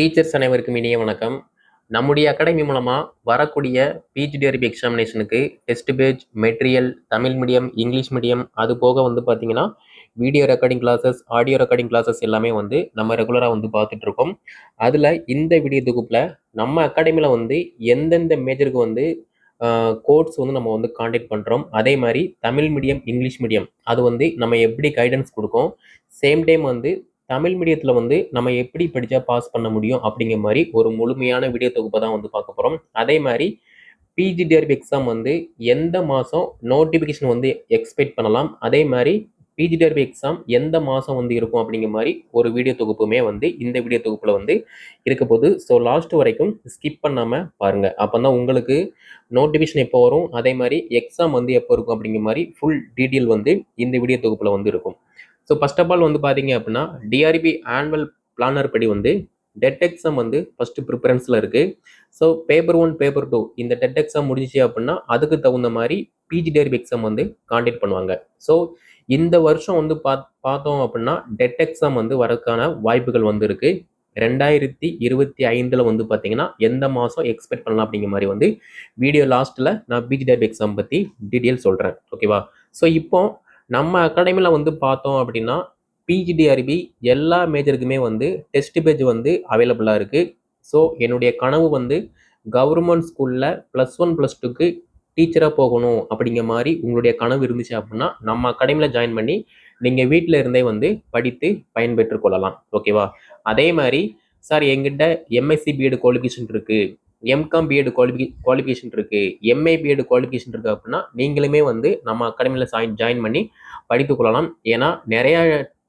Teachers அனைவருக்கும் இனிய வணக்கம். நம்முடைய அகாடமி மூலமாக வரக்கூடிய PGTRB எக்ஸாமினேஷனுக்கு test page material Tamil medium English medium அது போக வந்து பார்த்தீங்கன்னா video recording classes audio recording classes எல்லாமே வந்து நம்ம ரெகுலராக வந்து பார்த்துட்ருக்கோம் அதில் இந்த வீடியோ தொகுப்பில் நம்ம அகாடமியில் வந்து எந்தெந்த மேஜருக்கு வந்து கோர்ஸ் வந்து நம்ம வந்து காண்டாக்ட் பண்ணுறோம் அதே மாதிரி தமிழ் மீடியம் இங்கிலீஷ் மீடியம் அது வந்து நம்ம எப்படி கைடன்ஸ் கொடுக்கும். சேம் டைம் வந்து தமிழ் மீடியத்தில் வந்து நம்ம எப்படி படித்தா பாஸ் பண்ண முடியும் அப்படிங்கிற மாதிரி ஒரு முழுமையான வீடியோ தொகுப்பை தான் வந்து பார்க்க போகிறோம் அதே மாதிரி பிஜிடிஆர்பி எக்ஸாம் வந்து எந்த மாதம் நோட்டிஃபிகேஷன் வந்து எக்ஸ்பெக்ட் பண்ணலாம்? அதே மாதிரி பிஜிடிஆர்பி எக்ஸாம் எந்த மாதம் வந்து இருக்கும் அப்படிங்கிற மாதிரி ஒரு வீடியோ தொகுப்புமே வந்து இந்த வீடியோ தொகுப்பில் வந்து இருக்க போது ஸோ லாஸ்ட் வரைக்கும் ஸ்கிப் பண்ணாமல் பாருங்கள் அப்போ தான் உங்களுக்கு நோட்டிஃபிகேஷன் எப்போ வரும்? அதே மாதிரி எக்ஸாம் வந்து எப்போ இருக்கும் அப்படிங்கிற மாதிரி ஃபுல் டீட்டெயில் வந்து இந்த வீடியோ தொகுப்பில் வந்து இருக்கும். ஸோ ஃபர்ஸ்ட் ஆஃப் ஆல் வந்து பார்த்தீங்க அப்படின்னா டிஆர்பி ஆனுவல் பிளானர் படி வந்து டெட் எக்ஸாம் வந்து ஃபஸ்ட்டு ப்ரிஃபரன்ஸில் இருக்குது so paper one paper two இந்த டெட் எக்ஸாம் முடிஞ்சிச்சு அப்படின்னா அதுக்கு தகுந்த மாதிரி பிஜிடிஆர்பி எக்ஸாம் வந்து காண்டக்ட் பண்ணுவாங்க. ஸோ இந்த வருஷம் வந்து பா பார்த்தோம் அப்படின்னா டெட் எக்ஸாம் வந்து வரதுக்கான வாய்ப்புகள் வந்து இருக்குது ரெண்டாயிரத்தி இருபத்தி ஐந்தில் வந்து பார்த்தீங்கன்னா எந்த மாதம் எக்ஸ்பெக்ட் பண்ணலாம் அப்படிங்கிற மாதிரி வந்து வீடியோ லாஸ்ட்டில் நான் பிஜிடிஆர்பி எக்ஸாம் பற்றி டீட்டெயில் சொல்கிறேன் ஓகேவா ஸோ இப்போ நம்ம அகாடமியில் வந்து பார்த்தோம் அப்படின்னா பிஜிடிஆர்பி எல்லா மேஜருக்குமே வந்து டெஸ்ட் பேஜ் வந்து அவைலபிளாக இருக்குது ஸோ என்னுடைய கனவு வந்து கவர்மெண்ட் ஸ்கூலில் ப்ளஸ் ஒன் ப்ளஸ் டூக்கு டீச்சராக போகணும் அப்படிங்கிற மாதிரி உங்களுடைய கனவு இருந்துச்சு அப்படின்னா நம்ம அகாடமியில் ஜாயின் பண்ணி நீங்கள் வீட்டில் இருந்தே வந்து படித்து பயன்பெற்று கொள்ளலாம். ஓகேவா அதே மாதிரி சார் எங்கிட்ட எம்எஸ்சி பிஎட் குவாலிஃபிகேஷன் இருக்குது எம்காம் பிஎட் குவாலிஃபி குவாலிஃபிகேஷன் இருக்குது எம்ஏ பிஎட் குவாலிஃபிகேஷன் இருக்குது அப்படின்னா நீங்களுமே வந்து நம்ம அகாடமியில் சாயின் ஜாயின் பண்ணி படித்து கொள்ளலாம். ஏன்னா நிறையா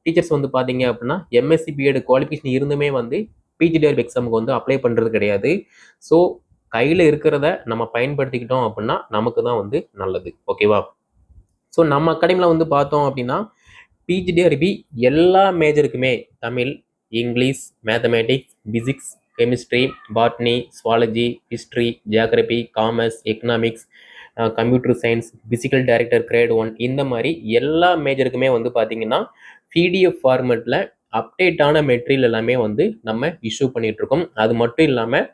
டீச்சர்ஸ் வந்து பார்த்தீங்க அப்படின்னா எம்எஸ்சி பிஎட் குவாலிஃபிகேஷன் இருந்துமே வந்து பிஜிடிஆர் எக்ஸாமுக்கு வந்து அப்ளை பண்ணுறது கிடையாது. ஸோ கையில் இருக்கிறத நம்ம பயன்படுத்திக்கிட்டோம் அப்படின்னா நமக்கு தான் வந்து நல்லது. ஓகேவா ஸோ நம்ம அகாடமியில் வந்து பார்த்தோம் அப்படின்னா பிஜிடிஆர்பி எல்லா மேஜருக்குமே Tamil English mathematics physics chemistry botany zoology history geography commerce economics computer science physical director grade one இந்த மாதிரி எல்லா மேஜருக்குமே வந்து பார்த்தீங்கன்னா பிடிஎஃப் ஃபார்மெட்டில் அப்டேட்டான மெட்டீரியல் எல்லாமே வந்து நம்ம இஷ்யூ பண்ணிகிட்ருக்கோம் இருக்கோம் அது மட்டும் இல்லாமல்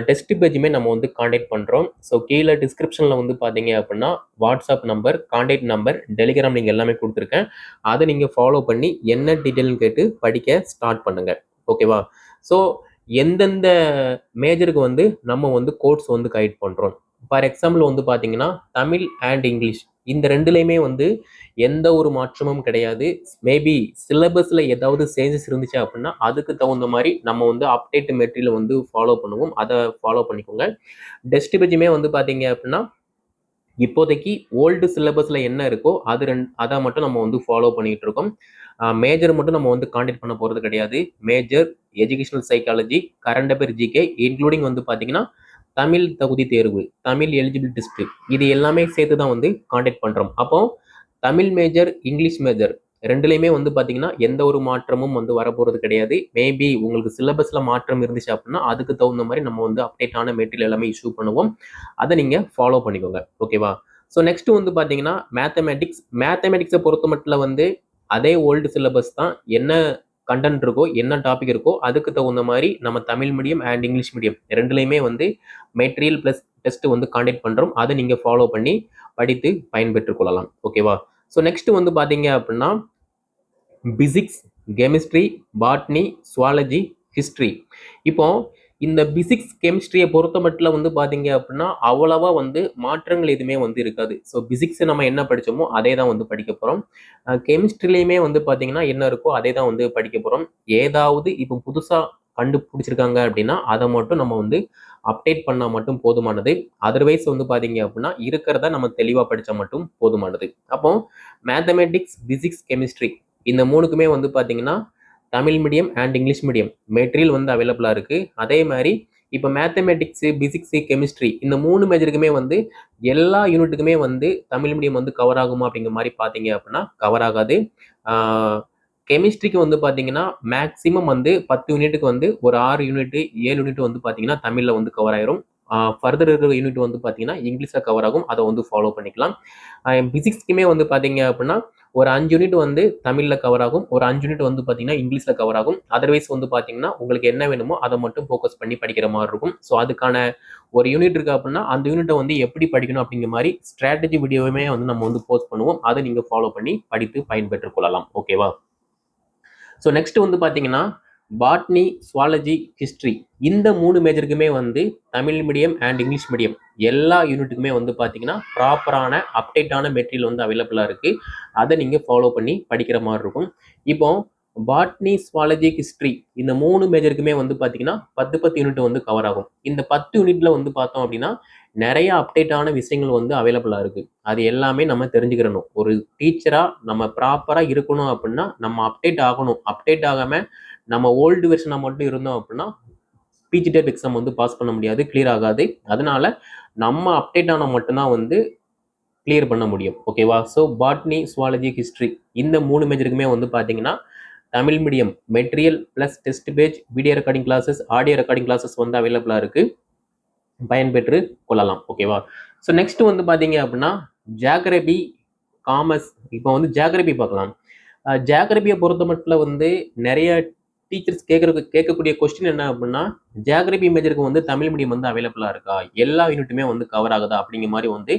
டெஸ்ட் பேஜுமே நம்ம வந்து காண்டாக்ட் பண்ணுறோம் ஸோ கீழே டிஸ்கிரிப்ஷனில் வந்து பார்த்தீங்க அப்படின்னா WhatsApp number contact number Telegram நீங்கள் எல்லாமே கொடுத்துருக்கேன். அதை நீங்கள் ஃபாலோ பண்ணி என்ன டீட்டெயில்னு கேட்டு படிக்க ஸ்டார்ட் பண்ணுங்கள் ஓகேவா ஸோ எந்தெந்த மேஜருக்கு வந்து நம்ம வந்து கோர்ஸ் வந்து கைட் பண்ணுறோம் ஃபார் எக்ஸாம்பிள் வந்து பார்த்தீங்கன்னா தமிழ் அண்ட் இங்கிலீஷ். இந்த ரெண்டுலேயுமே வந்து எந்த ஒரு மாற்றமும் கிடையாது. மேபி சிலபஸில் ஏதாவது சேஞ்சஸ் இருந்துச்சு அப்படின்னா அதுக்கு தகுந்த மாதிரி நம்ம வந்து அப்டேட் மெட்டீரியல் வந்து ஃபாலோ பண்ணுவோம். அதை ஃபாலோ பண்ணிக்கோங்க. டெஸ்ட் பேஜுமே வந்து பார்த்தீங்க அப்படின்னா இப்போதைக்கு ஓல்டு சிலபஸில் என்ன இருக்கோ அது ரெண்டு அதை மட்டும் நம்ம வந்து ஃபாலோ பண்ணிகிட்டு இருக்கோம். மேஜர் மட்டும் நம்ம வந்து காண்டக்ட் பண்ண போகிறது கிடையாது. Major educational psychology current affair GK including வந்து பார்த்தீங்கன்னா தமிழ் தகுதி தேர்வு தமிழ் எலிஜிபிள் டெஸ்ட் இது எல்லாமே சேர்த்து தான் வந்து காண்டக்ட் பண்ணுறோம் அப்போ தமிழ் மேஜர் இங்கிலீஷ் மேஜர் ரெண்டுலேயுமே வந்து பார்த்தீங்கன்னா எந்த ஒரு மாற்றமும் வந்து வரப்போகிறது கிடையாது. மேபி உங்களுக்கு சிலபஸில் மாற்றம் இருந்துச்சு அப்படின்னா அதுக்கு தகுந்த மாதிரி நம்ம வந்து அப்டேட்டான மெட்டீரியல் எல்லாமே இஷ்யூ பண்ணுவோம். அதை நீங்கள் ஃபாலோ பண்ணிக்கோங்க. ஓகேவா ஸோ நெக்ஸ்ட் வந்து பார்த்தீங்கன்னா மேத்தமேட்டிக்ஸ் மேத்தமேட்டிக்ஸை பொறுத்த மட்டும் வந்து அதே ஓல்டு சிலபஸ் தான் என்ன கண்டென்ட் இருக்கோ என்ன டாபிக் இருக்கோ அதுக்கு தகுந்த மாதிரி நம்ம Tamil medium and English medium ரெண்டுலேயுமே வந்து மெட்டீரியல் ப்ளஸ் டெஸ்ட் வந்து காண்டக்ட் பண்ணுறோம் அதை நீங்கள் ஃபாலோ பண்ணி படித்து பயன்பெற்றுக் கொள்ளலாம். ஓகேவா ஸோ நெக்ஸ்ட் வந்து பார்த்தீங்க அப்படின்னா physics chemistry botany zoology history இப்போ இந்த பிசிக்ஸ் கெமிஸ்ட்ரியை பொறுத்த மட்டும் வந்து பார்த்தீங்க அப்படின்னா அவ்வளவா வந்து மாற்றங்கள் எதுவுமே வந்து இருக்காது. ஸோ பிசிக்ஸ் நம்ம என்ன படித்தோமோ அதே தான் வந்து படிக்க போகிறோம் கெமிஸ்ட்ரிலையுமே வந்து பார்த்தீங்கன்னா என்ன இருக்கோ அதே தான் வந்து படிக்க போகிறோம் ஏதாவது இப்போ புதுசாக கண்டுபிடிச்சிருக்காங்க அப்படின்னா அதை மட்டும் நம்ம வந்து அப்டேட் பண்ணால் மட்டும் போதுமானது. அதர்வைஸ் வந்து பார்த்தீங்க அப்படின்னா இருக்கிறத நம்ம தெளிவாக படித்தா மட்டும் போதுமானது. அப்போ மேத்தமெட்டிக்ஸ் பிசிக்ஸ் கெமிஸ்ட்ரி இந்த மூணுக்குமே வந்து பார்த்தீங்கன்னா Tamil medium and English medium material வந்து அவைலபிளாக இருக்குது அதே மாதிரி இப்போ மேத்தமெட்டிக்ஸு பிசிக்ஸு கெமிஸ்ட்ரி இந்த மூணு மேஜருக்குமே வந்து எல்லா யூனிட்டுக்குமே வந்து தமிழ் மீடியம் வந்து கவர் ஆகுமா அப்படிங்கிற மாதிரி பார்த்தீங்க அப்படின்னா கவர் ஆகாது. கெமிஸ்ட்ரிக்கு வந்து பார்த்தீங்கன்னா மேக்ஸிமம் வந்து பத்து யூனிட்டுக்கு வந்து ஒரு ஆறு யூனிட் ஏழு யூனிட் வந்து பார்த்தீங்கன்னா தமிழில் வந்து கவர் ஆயிரும். ஃபர்தர் இருக்கிற யூனிட் வந்து பார்த்தீங்கன்னா இங்கிலீஷில் கவர் ஆகும். அதை வந்து ஃபாலோ பண்ணிக்கலாம். பிசிக்ஸ்க்குமே வந்து பார்த்தீங்க அப்படின்னா ஒரு அஞ்சு யூனிட் வந்து தமிழில் கவர் ஆகும். ஒரு அஞ்சு யூனிட் வந்து பார்த்தீங்கன்னா இங்கிலீஷில் கவர் ஆகும். அதர்வைஸ் வந்து பார்த்தீங்கன்னா உங்களுக்கு என்ன வேணுமோ அதை மட்டும் ஃபோக்கஸ் பண்ணி படிக்கிற மாதிரி இருக்கும். ஸோ அதுக்கான ஒரு யூனிட் இருக்கு அப்படின்னா அந்த யூனிட்டை வந்து எப்படி படிக்கணும் அப்படிங்கிற மாதிரி ஸ்ட்ராட்டஜி வீடியோவுமே வந்து நம்ம வந்து போஸ்ட் பண்ணுவோம். அதை நீங்கள் ஃபாலோ பண்ணி படித்து பயன்பெற்றுக் கொள்ளலாம். ஓகேவா ஸோ நெக்ஸ்ட் வந்து பார்த்தீங்கன்னா பாட்னி சுவாலஜி ஹிஸ்ட்ரி. இந்த மூணு மேஜருக்குமே வந்து Tamil medium and English medium எல்லா யூனிட்டுக்குமே வந்து பார்த்தீங்கன்னா ப்ராப்பரான அப்டேட்டான மெட்டீரியல் வந்து அவைலபிளாக இருக்குது அதை நீங்கள் ஃபாலோ பண்ணி படிக்கிற மாதிரி இருக்கும். இப்போ பாட்னி சுவாலஜி ஹிஸ்ட்ரி இந்த மூணு மேஜருக்குமே வந்து பார்த்தீங்கன்னா பத்து பத்து யூனிட் வந்து கவர் ஆகும். இந்த பத்து யூனிட்ல வந்து பார்த்தோம் அப்படின்னா நிறைய அப்டேட்டான விஷயங்கள் வந்து அவைலபிளாக இருக்குது அது எல்லாமே நம்ம தெரிஞ்சுக்கிறணும். ஒரு டீச்சராக நம்ம ப்ராப்பராக இருக்கணும் அப்படின்னா நம்ம அப்டேட் ஆகணும். அப்டேட் ஆகாமல் நம்ம ஓல்டு வெர்ஷனாக மட்டும் இருந்தோம் அப்படின்னா ஸ்பீச் டெப் எக்ஸாம் வந்து பாஸ் பண்ண முடியாது கிளியர் ஆகாது. அதனால நம்ம அப்டேட் ஆனால் மட்டும்தான் வந்து கிளியர் பண்ண முடியும். ஓகேவா ஸோ பாட்னி சுவாலஜி ஹிஸ்ட்ரி இந்த மூணு மேஜருக்குமே வந்து பார்த்தீங்கன்னா Tamil medium material plus test page video recording classes audio recording classes வந்து அவைலபிளாக இருக்குது பயன்பெற்று கொள்ளலாம். ஓகேவா ஸோ நெக்ஸ்ட் வந்து பார்த்தீங்க அப்படின்னா ஜாகிரபி காமர்ஸ் இப்போ வந்து ஜாகிரபி பார்க்கலாம். ஜாகிரபியை பொறுத்த மட்டும் வந்து நிறைய டீச்சர்ஸ் கேட்குறது கேட்கக்கூடிய கொஸ்டின் என்ன அப்படின்னா ஜியாகிரபி மேஜருக்கு வந்து தமிழ் மீடியம் வந்து அவைலபிளாக இருக்கா? எல்லா யூனிட்டுமே வந்து கவர் ஆகுதா? அப்படிங்கிற மாதிரி வந்து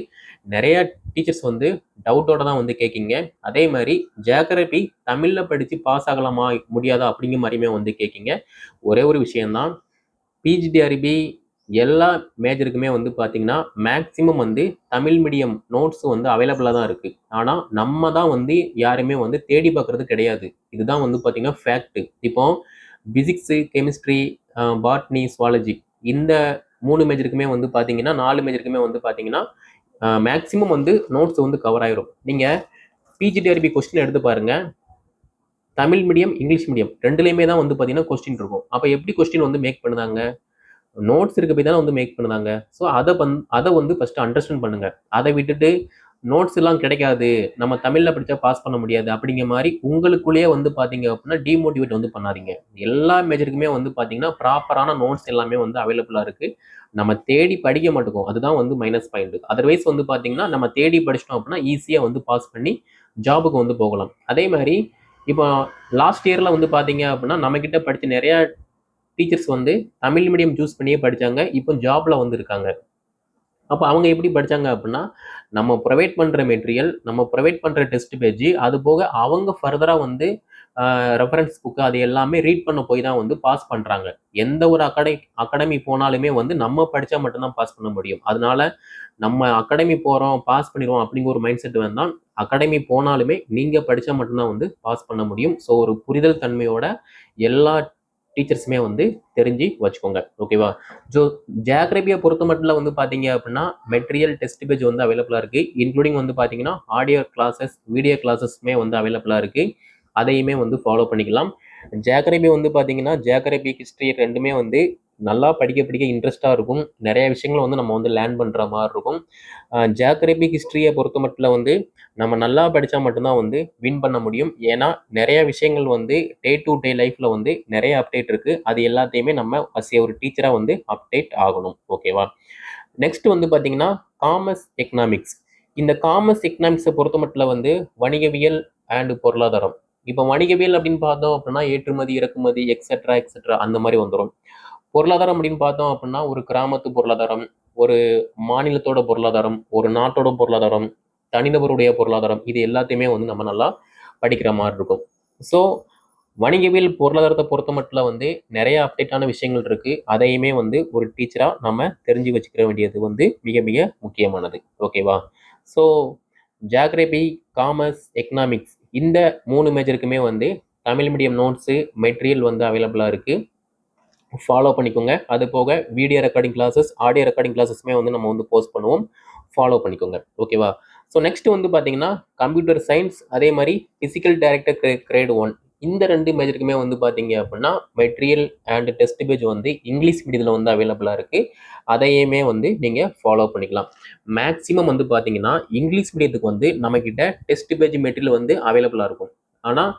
நிறையா டீச்சர்ஸ் வந்து டவுட்டோட தான் வந்து கேட்கிங்க அதே மாதிரி ஜியாகிரபி தமிழில் படித்து பாஸ் ஆகலாமா முடியாதா? அப்படிங்கிற மாதிரியுமே வந்து கேட்கிங்க ஒரே ஒரு விஷயம்தான் பிஜிடிஆர்பி எல்லா மேஜருக்குமே வந்து பார்த்தீங்கன்னா மேக்ஸிமம் வந்து தமிழ் மீடியம் நோட்ஸ் வந்து அவைலபிளாக தான் இருக்குது ஆனால் நம்ம தான் வந்து யாருமே வந்து தேடி பார்க்குறது கிடையாது. இதுதான் வந்து பார்த்தீங்கன்னா ஃபேக்ட்டு இப்போ பிசிக்ஸு கெமிஸ்ட்ரி பாட்னி சுவாலஜி இந்த மூணு மேஜருக்குமே வந்து பார்த்தீங்கன்னா நாலு மேஜருக்குமே வந்து பார்த்தீங்கன்னா மேக்ஸிமம் வந்து நோட்ஸ் வந்து கவர் ஆயிரும். நீங்கள் பிஜிடிஆர்பி கொஸ்டின் எடுத்து பாருங்கள் தமிழ் மீடியம் இங்கிலீஷ் மீடியம் ரெண்டுலேயுமே தான் வந்து பார்த்தீங்கன்னா கொஸ்டின் இருக்கும். அப்போ எப்படி கொஸ்டின் வந்து மேக் பண்ணுதாங்க? நோட்ஸ் இருக்க போய் தானே வந்து மேக் பண்ணுதாங்க ஸோ அதை பண் அதை வந்து ஃபஸ்ட்டு அண்டர்ஸ்டாண்ட் பண்ணுங்கள் அதை விட்டுட்டு நோட்ஸ் எல்லாம் கிடைக்காது. நம்ம தமிழில் படித்தா பாஸ் பண்ண முடியாது. அப்படிங்கிற மாதிரி உங்களுக்குள்ளேயே வந்து பார்த்தீங்க அப்படின்னா டிமோட்டிவேட் வந்து பண்ணாதீங்க. எல்லா மேஜருக்குமே வந்து பார்த்தீங்கன்னா ப்ராப்பரான நோட்ஸ் எல்லாமே வந்து அவைலபிளாக இருக்குது நம்ம தேடி படிக்க மாட்டோம். அதுதான் வந்து மைனஸ் பாயிண்ட் அதர்வைஸ் வந்து பார்த்தீங்கன்னா நம்ம தேடி படிச்சிட்டோம் அப்படின்னா ஈஸியாக வந்து பாஸ் பண்ணி ஜாபுக்கு வந்து போகலாம். அதே மாதிரி இப்போ லாஸ்ட் இயரில் வந்து பார்த்தீங்க அப்படின்னா நம்மக்கிட்ட படித்த நிறையா டீச்சர்ஸ் வந்து தமிழ் மீடியம் சூஸ் பண்ணியே படித்தாங்க இப்போ ஜாபில் வந்திருக்காங்க. அப்போ அவங்க எப்படி படித்தாங்க அப்படின்னா நம்ம ப்ரொவைட் பண்ணுற மெட்டீரியல் நம்ம ப்ரொவைட் பண்ணுற டெஸ்ட் பேஜ் அது போக அவங்க ஃபர்தராக வந்து ரெஃபரன்ஸ் புக்கு அது எல்லாமே ரீட் பண்ண போய் தான் வந்து பாஸ் பண்ணுறாங்க எந்த ஒரு அகாடமி அகாடமி போனாலுமே வந்து நம்ம படித்தா மட்டும்தான் பாஸ் பண்ண முடியும். அதனால நம்ம அகாடமி போகிறோம் பாஸ் பண்ணிடுவோம் அப்படிங்கிற ஒரு மைண்ட் செட் வேண்டாம் அகாடமி போனாலுமே நீங்கள் படித்தா மட்டும்தான் வந்து பாஸ் பண்ண முடியும். ஸோ ஒரு புரிதல் தன்மையோட எல்லா டீச்சர்ஸுமே வந்து தெரிஞ்சு வச்சுக்கோங்க. ஓகேவா? ஸோ ஜியாகிரபியை பொறுத்த மட்டும் வந்து பார்த்தீங்க அப்படின்னா மெட்டீரியல் டெஸ்ட் பேஜ் வந்து அவைலபிளாக இருக்குது இன்க்ளூடிங் வந்து பார்த்தீங்கன்னா ஆடியோ கிளாஸஸ் வீடியோ கிளாஸஸ்மே வந்து அவைலபிளாக இருக்குது அதையுமே வந்து ஃபாலோ பண்ணிக்கலாம். ஜியாகிரபி வந்து பார்த்தீங்கன்னா ஜியாகிரபி ஹிஸ்ட்ரி ரெண்டுமே வந்து நல்லா படிக்க படிக்க இன்ட்ரெஸ்ட்டாக இருக்கும். நிறைய விஷயங்களை வந்து நம்ம வந்து லேர்ன் பண்ணுற மாதிரி இருக்கும். ஜியாகிரபி ஹிஸ்ட்ரியை பொறுத்த மட்டும் வந்து நம்ம நல்லா படித்தா மட்டும்தான் வந்து வின் பண்ண முடியும். ஏன்னா நிறைய விஷயங்கள் வந்து டே டு டே லைஃப்பில் வந்து நிறைய அப்டேட் இருக்குது அது எல்லாத்தையுமே நம்ம அஸ் ஒரு டீச்சராக வந்து அப்டேட் ஆகணும். ஓகேவா நெக்ஸ்ட் வந்து பார்த்தீங்கன்னா காமர்ஸ் எக்கனாமிக்ஸ் இந்த காமர்ஸ் எக்கனாமிக்ஸை பொறுத்த மட்டும் வந்து வணிகவியல் அண்டு பொருளாதாரம். இப்போ வணிகவியல் அப்படின்னு பார்த்தோம் அப்படின்னா ஏற்றுமதி இறக்குமதி எக்ஸட்ரா எக்ஸட்ரா அந்த மாதிரி வந்துடும் பொருளாதாரம் அப்படின்னு பார்த்தோம் அப்படின்னா ஒரு கிராமத்து பொருளாதாரம் ஒரு மாநிலத்தோட பொருளாதாரம் ஒரு நாட்டோட பொருளாதாரம் தனிநபருடைய பொருளாதாரம் இது எல்லாத்தையுமே வந்து நம்ம நல்லா படிக்கிற மாதிரி இருக்கும். ஸோ வணிகவியல் பொருளாதாரத்தை பொறுத்த மட்டும் வந்து நிறைய அப்டேட்டான விஷயங்கள் இருக்கு. அதையுமே வந்து ஒரு டீச்சராக நம்ம தெரிஞ்சு வச்சுக்கிற வேண்டியது வந்து மிக மிக முக்கியமானது. ஓகேவா ஸோ ஜாகிரபி காமர்ஸ் எக்கனாமிக்ஸ் இந்த மூணு மேஜருக்குமே வந்து தமிழ் மீடியம் நோட்ஸு மெட்டீரியல் வந்து அவைலபிளாக இருக்குது ஃபாலோ பண்ணிக்கோங்க. அது போக video recording classes audio recording கிளாஸஸ்மே வந்து நம்ம வந்து போஸ்ட் பண்ணுவோம். ஃபாலோ பண்ணிக்கோங்க. ஓகேவா ஸோ நெக்ஸ்ட் வந்து பார்த்தீங்கன்னா கம்ப்யூட்டர் சயின்ஸ் அதே மாதிரி ஃபிசிக்கல் டைரக்டர் கிரேட் ஒன் இந்த ரெண்டு மேஜருக்குமே வந்து பார்த்தீங்க அப்படின்னா மெட்டீரியல் அண்ட் டெஸ்ட் பேஜ் வந்து இங்கிலீஷ் மீடியத்தில் வந்து அவைலபிளாக இருக்குது அதையுமே வந்து நீங்கள் ஃபாலோ பண்ணிக்கலாம். மேக்ஸிமம் வந்து பார்த்தீங்கன்னா இங்கிலீஷ் மீடியத்துக்கு வந்து நம்மக்கிட்ட டெஸ்ட் பேஜ் மெட்டீரியல் வந்து அவைலபிளாக இருக்கும். ஆனால்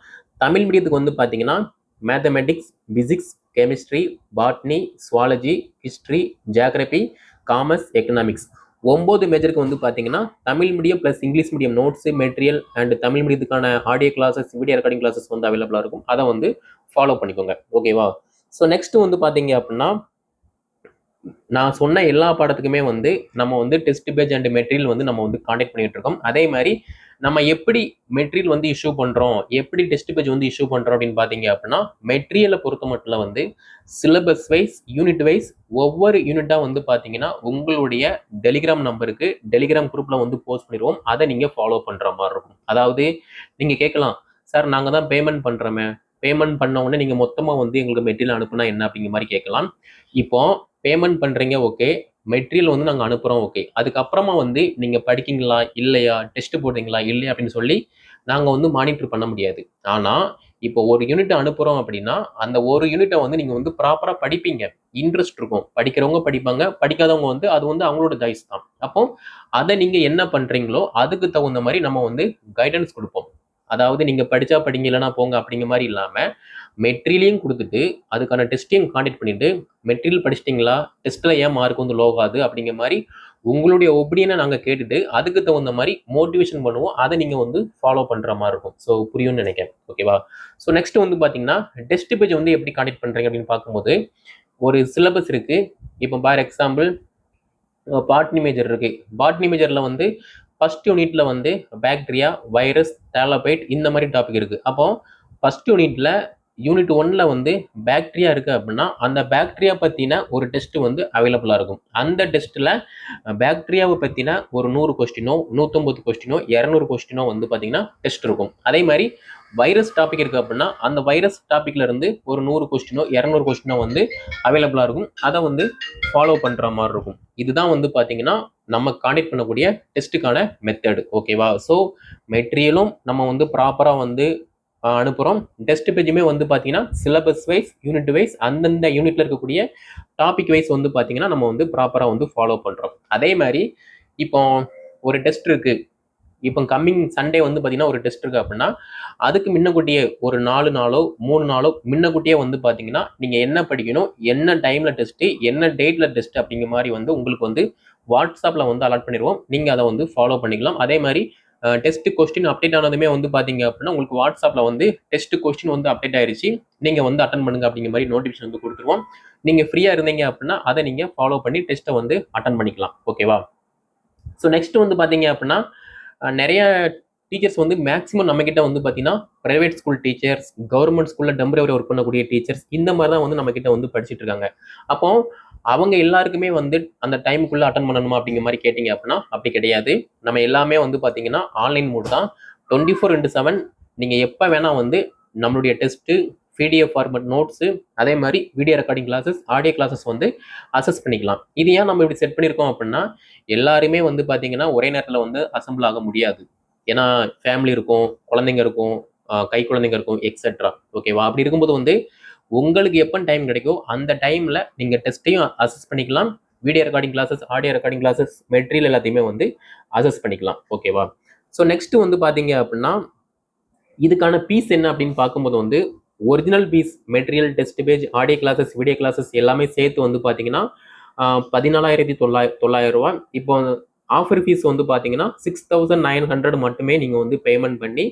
தமிழ் மீடியத்துக்கு வந்து பார்த்தீங்கன்னா mathematics physics chemistry botany zoology history geography commerce economics ஒம்பது மேஜருக்கு வந்து பார்த்தீங்கன்னா Tamil medium plus English medium notes material and Tamil மீடியத்துக்கான audio classes video recording classes வந்து அவைலபிளாக இருக்கும். அதை வந்து ஃபாலோ பண்ணிக்கோங்க. ஓகேவா ஸோ நெக்ஸ்ட் வந்து பார்த்தீங்க அப்படின்னா நான் சொன்ன எல்லா பாடத்துக்குமே வந்து நம்ம வந்து டெஸ்ட் பேஜ் அண்ட் மெட்டீரியல் வந்து நம்ம வந்து காண்டாக்ட் பண்ணிட்டு இருக்கோம். அதே மாதிரி நம்ம எப்படி மெட்டீரியல் வந்து இஷ்யூ பண்ணுறோம் எப்படி டெஸ்ட் பேஜ் வந்து இஷ்யூ பண்ணுறோம் அப்படின்னு பார்த்தீங்க அப்படின்னா மெட்டீரியலை பொறுத்த மட்டும் வந்து சிலபஸ் வைஸ் யூனிட் வைஸ் ஒவ்வொரு யூனிட்டாக வந்து பார்த்தீங்கன்னா உங்களுடைய டெலிகிராம் நம்பருக்கு டெலிகிராம் குரூப்பில் வந்து போஸ்ட் பண்ணிடுவோம். அதை நீங்கள் ஃபாலோ பண்ணுற மாதிரி இருக்கும். அதாவது நீங்கள் கேட்கலாம் சார் நாங்கள் தான் பேமெண்ட் பண்ணுறோமே பேமெண்ட் பண்ண உடனே நீங்கள் மொத்தமாக வந்து எங்களுக்கு மெட்டீரியல் அனுப்புனா என்ன அப்படிங்கிற மாதிரி கேட்கலாம். இப்போ பேமெண்ட் பண்ணுறீங்க ஓகே மெட்டீரியல் வந்து நாங்கள் அனுப்புகிறோம் ஓகே அதுக்கப்புறமா வந்து நீங்கள் படிக்கிங்களா இல்லையா டெஸ்ட் போடுறீங்களா இல்லையா அப்படின்னு சொல்லி நாங்கள் வந்து மானிட்டர் பண்ண முடியாது. ஆனால் இப்போ ஒரு யூனிட் அனுப்புகிறோம் அப்படின்னா அந்த ஒரு யூனிட்டை வந்து நீங்கள் வந்து ப்ராப்பராக படிப்பீங்க. இன்ட்ரெஸ்ட் இருக்கும். படிக்கிறவங்க படிப்பாங்க படிக்காதவங்க வந்து அது வந்து அவங்களோட சாய்ஸ் தான். அப்போ அதை நீங்கள் என்ன பண்ணுறீங்களோ அதுக்கு தகுந்த மாதிரி நம்ம வந்து கைடன்ஸ் கொடுப்போம். அதாவது நீங்கள் படித்தா படிங்க இல்லைனா போங்க அப்படிங்கிற மாதிரி இல்லாமல் மெட்டீரியலையும் கொடுத்துட்டு அதுக்கான டெஸ்ட்டையும் காண்டக்ட் பண்ணிட்டு மெட்ரியல் படிச்சிட்டிங்களா? டெஸ்ட்டில் ஏன் மார்க் வந்து லோகாது அப்படிங்கிற மாதிரி உங்களுடைய ஒப்பீனியனை நாங்கள் கேட்டுட்டு அதுக்கு தகுந்த மாதிரி மோட்டிவேஷன் பண்ணுவோம். அதை நீங்கள் வந்து ஃபாலோ பண்ணுற மாதிரி இருக்கும். ஸோ புரியும்னு நினைக்கிறேன். ஓகேவா ஸோ நெக்ஸ்ட் வந்து பார்த்தீங்கன்னா டெஸ்ட் பேஜ் வந்து எப்படி காண்டக்ட் பண்ணுறீங்க அப்படின்னு பார்க்கும்போது ஒரு சிலபஸ் இருக்குது இப்போ ஃபார் எக்ஸாம்பிள் பாட்னி மேஜர் இருக்குது பாட்னி மேஜரில் வந்து ஃபர்ஸ்ட் யூனிட்டில் வந்து பாக்டீரியா வைரஸ் தேலபைட் இந்த மாதிரி டாபிக் இருக்குது அப்போ ஃபர்ஸ்ட் யூனிட்டில் யூனிட் ஒன்ல வந்து பாக்டீரியா இருக்குது அப்படின்னா அந்த பாக்டீரியா பற்றின ஒரு டெஸ்ட் வந்து அவைலபிளாக இருக்கும். அந்த டெஸ்ட்டில் பாக்டீரியாவை பற்றின ஒரு நூறு கொஸ்டினோ நூற்றம்பது கொஸ்டினோ இரநூறு கொஸ்டினோ வந்து பார்த்திங்கன்னா டெஸ்ட் இருக்கும். அதே மாதிரி வைரஸ் டாபிக் இருக்குது அப்படின்னா அந்த வைரஸ் டாப்பிக்ல இருந்து ஒரு நூறு கொஸ்டினோ இரநூறு கொஸ்டினோ வந்து அவைலபிளாக இருக்கும். அதை வந்து ஃபாலோ பண்ணுற மாதிரி இருக்கும். இதுதான் வந்து பார்த்திங்கன்னா நம்ம காண்டக்ட் பண்ணக்கூடிய டெஸ்ட்டுக்கான மெத்தடு ஓகேவா ஸோ மெட்டீரியலும் நம்ம வந்து ப்ராப்பராக வந்து அனுப்புகிறோம் டெஸ்ட் பேஜுமே வந்து பார்த்தீங்கன்னா சிலபஸ் வைஸ் யூனிட் வைஸ் அந்தந்த யூனிட்டில் இருக்கக்கூடிய டாபிக் வைஸ் வந்து பார்த்தீங்கன்னா நம்ம வந்து ப்ராப்பராக வந்து ஃபாலோ பண்ணுறோம் அதே மாதிரி இப்போ ஒரு டெஸ்ட் இருக்குது இப்போ கம்மிங் சண்டே வந்து பார்த்தீங்கன்னா ஒரு டெஸ்ட் இருக்குது அப்படின்னா அதுக்கு முன்னக்கூட்டியே ஒரு நாலு நாளோ மூணு நாளோ முன்னக்கூட்டியே வந்து பார்த்தீங்கன்னா நீங்கள் என்ன படிக்கணும் என்ன டைமில் டெஸ்ட்டு என்ன டேட்டில் டெஸ்ட் அப்படிங்கிற மாதிரி வந்து உங்களுக்கு வந்து வாட்ஸ்அப்பில் வந்து அலாட் பண்ணிடுவோம். நீங்கள் அதை வந்து ஃபாலோ பண்ணிக்கலாம். அதே மாதிரி டெஸ்ட் கொஸ்டின் அப்டேட் ஆனதுமே வந்து பார்த்தீங்க அப்படின்னா உங்களுக்கு வாட்ஸ்அப்பில் வந்து டெஸ்ட் கொஸ்டின் வந்து அப்டேட் ஆயிடுச்சு நீங்கள் வந்து அட்டன் பண்ணுங்க அப்படிங்கிற மாதிரி நோட்டிஃபிகேஷன் வந்து கொடுத்துருவோம். நீங்கள் ஃப்ரீயாக இருந்தீங்க அப்படின்னா அதை நீங்கள் ஃபாலோ பண்ணி டெஸ்ட்டை வந்து அட்டன் பண்ணிக்கலாம். ஓகேவா ஸோ நெக்ஸ்ட் வந்து பார்த்தீங்க அப்படின்னா நிறைய டீச்சர்ஸ் வந்து மேக்ஸிமம் நம்மக்கிட்ட வந்து பார்த்தீங்கன்னா ப்ரைவேட் ஸ்கூல் டீச்சர்ஸ் கவர்மெண்ட் ஸ்கூலில் டெம்பரவரி ஒர்க் பண்ணக்கூடிய டீச்சர்ஸ் இந்த மாதிரி தான் வந்து நம்மக்கிட்ட வந்து படிச்சுட்டு இருக்காங்க. அப்போ அவங்க எல்லாருக்குமே வந்து அந்த டைமுக்குள்ளே அட்டன் பண்ணணுமா அப்படிங்கிற மாதிரி கேட்டிங்க அப்படின்னா அப்படி கிடையாது. நம்ம எல்லாமே வந்து பார்த்தீங்கன்னா ஆன்லைன் மோட் தான். டுவெண்ட்டி ஃபோர் இன்ட்டு செவன் நீங்கள் எப்போ வேணால் வந்து நம்மளுடைய டெஸ்ட்டு பிடிஎஃப் ஃபார்மட் நோட்ஸு அதே மாதிரி video recording classes audio classes வந்து அசஸ் பண்ணிக்கலாம். இது ஏன் நம்ம இப்படி செட் பண்ணியிருக்கோம் அப்படின்னா எல்லாருமே வந்து பார்த்தீங்கன்னா ஒரே நேரத்தில் வந்து அசம்பிள் ஆக முடியாது. ஏன்னா ஃபேமிலி இருக்கும் குழந்தைங்க இருக்கும் கை குழந்தைங்க இருக்கும் எக்ஸெட்ரா ஓகேவா அப்படி இருக்கும்போது வந்து உங்களுக்கு எப்போ டைம் கிடைக்கோ அந்த டைமில் நீங்கள் டெஸ்ட்டையும் அசஸ் பண்ணிக்கலாம். Video recording classes audio recording classes material எல்லாத்தையுமே வந்து அசஸ் பண்ணிக்கலாம். ஓகேவா ஸோ நெக்ஸ்ட்டு வந்து பார்த்தீங்க அப்படின்னா இதுக்கான பீஸ் என்ன அப்படின்னு பார்க்கும்போது வந்து original fees material test page audio classes video classes எல்லாமே சேர்த்து வந்து பார்த்தீங்கன்னா பதினாலாயிரத்தி தொள்ளாயிர தொள்ளாயிரம் ரூபா இப்போ ஆஃபர் ஃபீஸ் வந்து பார்த்தீங்கன்னா சிக்ஸ் தௌசண்ட் நைன் ஹண்ட்ரட் மட்டுமே நீங்கள் வந்து பேமெண்ட் பண்ணி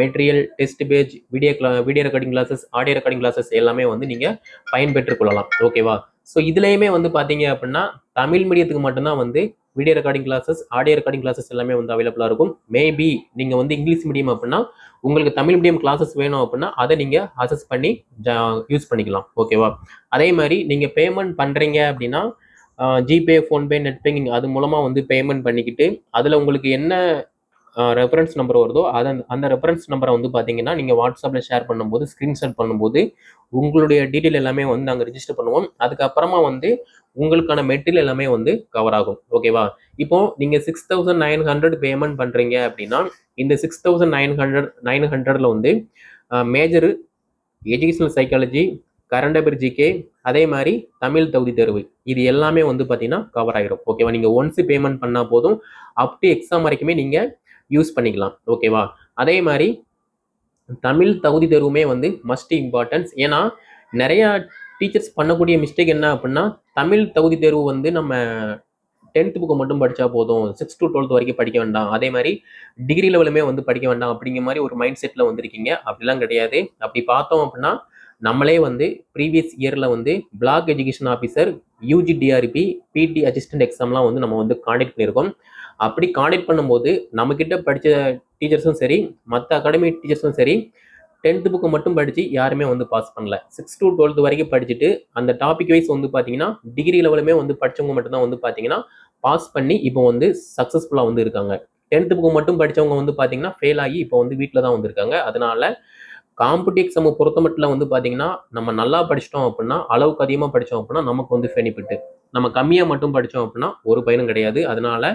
material test page video class video recording classes audio recording classes எல்லாமே வந்து நீங்கள் பயன்பெற்று கொள்ளலாம். ஓகேவா ஸோ இதுலேயுமே வந்து பார்த்தீங்க அப்படின்னா தமிழ் மீடியத்துக்கு மட்டும்தான் வந்து video recording classes audio recording classes எல்லாமே வந்து அவைலபிளாக இருக்கும். மேபி நீங்கள் வந்து இங்கிலீஷ் மீடியம் அப்படின்னா உங்களுக்கு தமிழ் மீடியம் கிளாஸஸ் வேணும் அப்படின்னா அதை நீங்கள் அசஸ் பண்ணி யூஸ் பண்ணிக்கலாம். ஓகேவா அதே மாதிரி நீங்கள் பேமெண்ட் பண்ணுறீங்க அப்படின்னா ஜிபே ஃபோன்பே நெட் பேங்கிங் அது மூலமாக வந்து பேமெண்ட் பண்ணிக்கிட்டு அதில் உங்களுக்கு என்ன ரெஃபரன்ஸ் நம்பர் வருதோ அதை அந்த ரெஃபரன்ஸ் நம்பரை வந்து பார்த்தீங்கன்னா நீங்கள் வாட்ஸ்அப்பில் ஷேர் பண்ணும்போது ஸ்க்ரீன்ஷாட் பண்ணும்போது உங்களுடைய டீட்டெயில் எல்லாமே வந்து நாங்கள் ரிஜிஸ்டர் பண்ணுவோம். அதுக்கப்புறமா வந்து உங்களுக்கான மெட்டீரியல் எல்லாமே வந்து கவர் ஆகும். ஓகேவா இப்போ நீங்கள் six thousand nine hundred payment பண்ணுறீங்க அப்படின்னா இந்த six thousand nine hundred nine ஹண்ட்ரடில் வந்து major educational psychology current affair GK அதே மாதிரி தமிழ் தகுதி தேர்வு. இது எல்லாமே வந்து பார்த்தீங்கன்னா கவர் ஆகிரும் ஓகேவா நீங்கள் ஒன்ஸ் பேமெண்ட் பண்ணால் போதும். அப் டு எக்ஸாம் வரைக்குமே நீங்கள் யூஸ் பண்ணிக்கலாம். ஓகேவா அதே மாதிரி தமிழ் தகுதி தேர்வுமே வந்து மஸ்ட் இம்பார்ட்டன்ஸ் ஏன்னா நிறையா டீச்சர்ஸ் பண்ணக்கூடிய மிஸ்டேக் என்ன அப்படின்னா தமிழ் தகுதி தேர்வு வந்து நம்ம டென்த் புக்கு மட்டும் படித்தா போதும். சிக்ஸ் டு டுவெல்த் வரைக்கும் படிக்க வேண்டாம். அதே மாதிரி டிகிரி லெவலுமே வந்து படிக்க வேண்டாம். அப்படிங்கிற மாதிரி ஒரு மைண்ட் செட்டில் வந்திருக்கீங்க. அப்படிலாம் கிடையாது. அப்படி பார்த்தோம் அப்படின்னா நம்மளே வந்து ப்ரீவியஸ் இயரில் வந்து block education officer UG TRB BT assistant எக்ஸாம்லாம் வந்து நம்ம வந்து காண்டக்ட் பண்ணியிருக்கோம். அப்படி காண்டக்ட் பண்ணும்போது நம்மக்கிட்ட படித்த டீச்சர்ஸும் சரி மற்ற அகாடமி டீச்சர்ஸும் சரி டென்த்து புக்கு மட்டும் படித்து யாருமே வந்து பாஸ் பண்ணல. சிக்ஸ் டு டுவெல்த் வரைக்கும் படிச்சுட்டு அந்த டாபிக் வைஸ் வந்து பார்த்தீங்கன்னா டிகிரி லெவலுமே வந்து படித்தவங்க மட்டும்தான் வந்து பார்த்தீங்கன்னா பாஸ் பண்ணி இப்போ வந்து சக்ஸஸ்ஃபுல்லாக வந்து இருக்காங்க. டென்த்து புக்கு மட்டும் படித்தவங்க வந்து பார்த்தீங்கன்னா ஃபெயில் ஆகி இப்போ வந்து வீட்டில் தான் வந்திருக்காங்க அதனால காம்படிவ் எக்ஸாமை பொறுத்த மட்டும் வந்து பார்த்தீங்கன்னா நம்ம நல்லா படிச்சிட்டோம் அப்படின்னா அளவுக்கு அதிகமாக படித்தோம் அப்படின்னா நமக்கு வந்து பெனிஃபிட்டு நம்ம கம்மியாக மட்டும் படித்தோம் அப்படின்னா ஒரு பயனும் கிடையாது. அதனால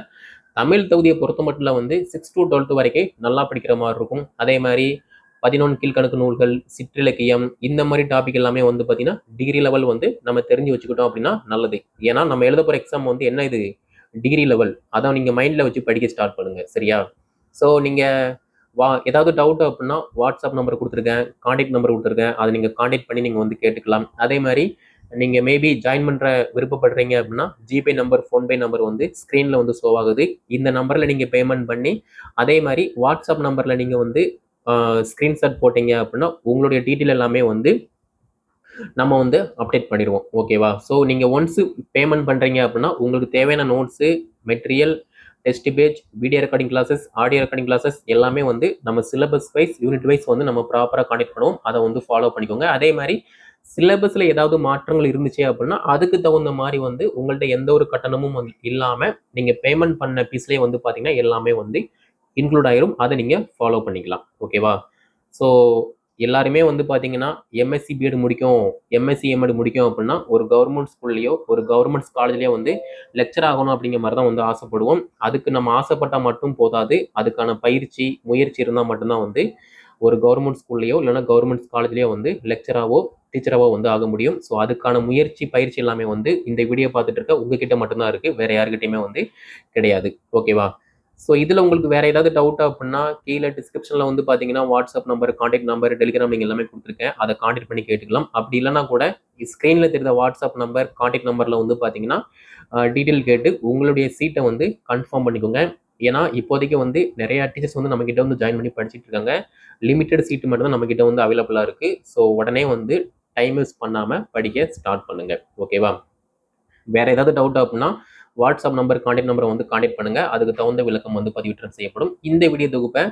தமிழ் தகுதியை பொறுத்த மட்டும் வந்து சிக்ஸ் டு டுவெல்த் வரைக்கும் நல்லா படிக்கிற மாதிரி இருக்கும். அதே மாதிரி பதினொன்று கீழ்கணக்கு நூல்கள் சிற்றிலக்கியம் இந்த மாதிரி டாபிக் எல்லாமே வந்து பார்த்தீங்கன்னா டிகிரி லெவல் வந்து நம்ம தெரிஞ்சு வச்சுக்கிட்டோம் அப்படின்னா நல்லது. ஏன்னா நம்ம எழுத போகிற எக்ஸாம் வந்து என்ன இது? டிகிரி லெவல் அதை நீங்கள் மைண்டில் வச்சு படிக்க ஸ்டார்ட் பண்ணுங்கள் சரியா? ஸோ நீங்கள் வா ஏதாவது டவுட் அப்படின்னா வாட்ஸ்அப் நம்பர் கொடுத்துருக்கேன் காண்டாக்ட் நம்பர் கொடுத்துருக்கேன். அதை நீங்கள் காண்டாக்ட் பண்ணி நீங்கள் வந்து கேட்டுக்கலாம். அதே மாதிரி நீங்கள் மேபி ஜாயின் பண்ணுற விருப்பப்படுறீங்க அப்படின்னா ஜிபே நம்பர் ஃபோன்பே நம்பர் வந்து ஸ்க்ரீனில் வந்து ஷோ ஆகுது. இந்த நம்பரில் நீங்கள் பேமெண்ட் பண்ணி அதே மாதிரி வாட்ஸ்அப் நம்பரில் நீங்கள் வந்து ஸ்க்ரீன்ஷாட் போட்டீங்க அப்படின்னா உங்களுடைய டீட்டெயில் எல்லாமே வந்து நம்ம வந்து அப்டேட் பண்ணிடுவோம். ஓகேவா ஸோ நீங்கள் ஒன்ஸு பேமெண்ட் பண்ணுறீங்க அப்படின்னா உங்களுக்கு தேவையான notes material test page video recording classes audio recording classes எல்லாமே வந்து நம்ம சிலபஸ் வைஸ் யூனிட் வைஸ் வந்து நம்ம ப்ராப்பராக கனெக்ட் பண்ணுவோம். அதை வந்து ஃபாலோ பண்ணிக்கோங்க. அதே மாதிரி சிலபஸில் ஏதாவது மாற்றங்கள் இருந்துச்சு அப்படின்னா அதுக்கு தகுந்த மாதிரி வந்து உங்கள்கிட்ட எந்த ஒரு கட்டணமும் வந்து இல்லாமல் நீங்கள் பேமெண்ட் பண்ண பீஸ்லேயே வந்து பார்த்தீங்கன்னா எல்லாமே வந்து இன்க்ளூட் ஆயிரும். அதை நீங்கள் ஃபாலோ பண்ணிக்கலாம். ஓகேவா ஸோ எல்லாருமே வந்து பார்த்தீங்கன்னா எம்எஸ்சி பிஎட் முடிக்கும் எம்எஸ்சி எம்எட் முடிக்கும் அப்படின்னா ஒரு கவர்மெண்ட் ஸ்கூல்லையோ ஒரு கவர்மெண்ட் காலேஜ்லேயோ வந்து லெக்சர் ஆகணும் அப்படிங்கிற மாதிரி தான் வந்து ஆசைப்படுவோம். அதுக்கு நம்ம ஆசைப்பட்டால் மட்டும் போதாது. அதுக்கான பயிற்சி முயற்சி இருந்தால் மட்டும்தான் வந்து ஒரு கவர்மெண்ட் ஸ்கூல்லையோ இல்லைன்னா கவர்மெண்ட் காலேஜ்லேயோ வந்து லெக்சராகவோ டீச்சராகவோ வந்து ஆக முடியும். ஸோ அதுக்கான முயற்சி பயிற்சி எல்லாமே வந்து இந்த வீடியோ பார்த்துட்டு இருக்க உங்ககிட்ட மட்டும்தான் இருக்குது வேற யாருக்கிட்டையுமே வந்து கிடையாது. ஓகேவா ஸோ இதில் உங்களுக்கு வேறு ஏதாவது டவுட் அப்படின்னா கீழே டிஸ்கிரிப்ஷனில் வந்து பார்த்தீங்கன்னா WhatsApp number contact number Telegram நீங்கள் எல்லாமே கொடுத்துருக்கேன். அதை காண்டாக்ட் பண்ணி கேட்டுக்கலாம். அப்படி இல்லைனா கூட ஸ்க்ரீனில் தெரிந்த வாட்ஸ்அப் நம்பர் காண்டாக்ட் நம்பரில் வந்து பார்த்தீங்கன்னா டீட்டெயில் கேட்டு உங்களுடைய சீட்டை வந்து கன்ஃபார்ம் பண்ணிக்கோங்க. ஏன்னா இப்போதைக்கு வந்து நிறைய டீச்சர்ஸ் வந்து நம்மக்கிட்ட வந்து ஜாயின் பண்ணி படிச்சுட்டு இருக்காங்க. லிமிட்டட் சீட்டு மட்டும் தான் நம்மக்கிட்ட வந்து அவைலபிளாக இருக்குது ஸோ உடனே வந்து டைம் வேஸ்ட் பண்ணாமல் படிக்க ஸ்டார்ட் பண்ணுங்கள் ஓகேவா வேறு ஏதாவது டவுட் அப்படின்னா வாட்ஸ்அப் நம்பர் கான்டாக்ட் நம்பரை வந்து காண்டாக்ட் பண்ணுங்கள் அதுக்கு தகுந்த விளக்கம் வந்து பதிவிட்டம் செய்யப்படும். இந்த வீடியோ தொகுப்பை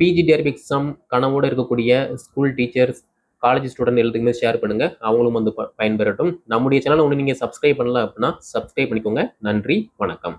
பிஜி பிஜிடிஆர்பி எக்ஸாம் கனவோடு இருக்கக்கூடிய ஸ்கூல் டீச்சர்ஸ் காலேஜ் ஸ்டூடெண்ட் எல்லாத்துக்குமே ஷேர் பண்ணுங்கள் அவங்களும் வந்து பயன்பெறட்டும். நம்முடைய சேனலை ஒன்று நீங்கள் சப்ஸ்கிரைப் பண்ணல அப்படின்னா சப்ஸ்கிரைப் பண்ணிக்கோங்க. நன்றி வணக்கம்.